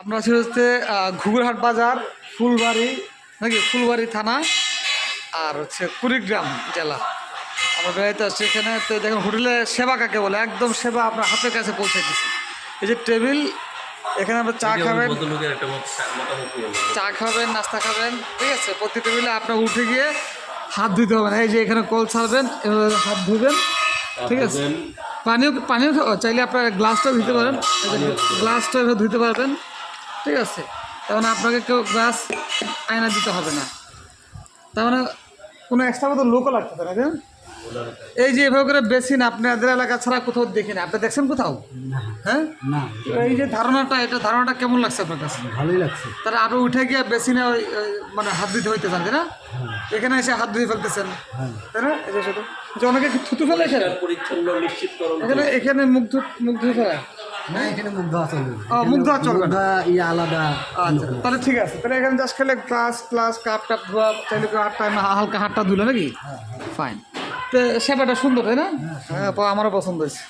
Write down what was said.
আমরা আছি হচ্ছে আহ, ঘুঘুরহাট বাজার ফুলবাড়ি নাকি ফুলবাড়ি থানা আর হচ্ছে কুড়িগ্রাম জেলা। আমরা বেড়াইতে আসছি এখানে তো দেখেন হোটেলে সেবা কাকে বলে? একদম সেবা আপনার হাতের কাছে পৌঁছে দিচ্ছে এই যে টেবিল এখানে আমরা চা খাবেন। চা খাবেন নাস্তা খাবেন ঠিক আছে? প্রতি টেবিলে আপনার উঠে গিয়ে হাত ধুতে হবে না। এই যে এখানে কল ছাড়বেন এভাবে হাত ধুবেন ঠিক আছে? পানিও পানিও চাইলে আপনার গ্লাসটাও ধুতে পারেন। গ্লাসটা এভাবে ধুতে পারবেন। ঠিক আছে। তার মানে আপনাকে কেউ গ্লাস আয়না দিতে হবে না। তার মানে কোনো এক্সট্রা মতো লোকও লাগতে পারে না এই যে এভাবে করে বেসিন আপনাদের এলাকা ছাড়া কোথাও দেখি না। আপনি দেখছেন কোথাও? হ্যাঁ? না। এই যে ধারণাটা এটা ধারণাটা কেমন লাগছে আপনার কাছে? ভালোই লাগছে। তারা আপনি উঠে গিয়ে বেসিনে ওই ওই মানে হাত দিতে হইতে চান তাই না? এখানে এসে হাত ধুয়ে ফেলতেছেন হ্যাঁ। তাই না? এই যে শুধু যে অনেকে থুতু ফেলে এখানে? পরিচ্ছন্ন নিশ্চিতকরণ এখানে এখানে মুখ মুখ ধুয়ে ফেলা। না এখানে চলবে চলবে ইয়ে আলাদা আচ্ছা তাহলে ঠিক আছে। তাহলে এখানে জাস্ট খেলে গ্লাস প্লাস কাপ টাপ ধোয়া চাইলে কেউ হাতটা হালকা হাতটা ধুলো নাকি? ফাইন তো সেবাটা সুন্দর তাই না? হ্যাঁ আমারও পছন্দ হয়েছে।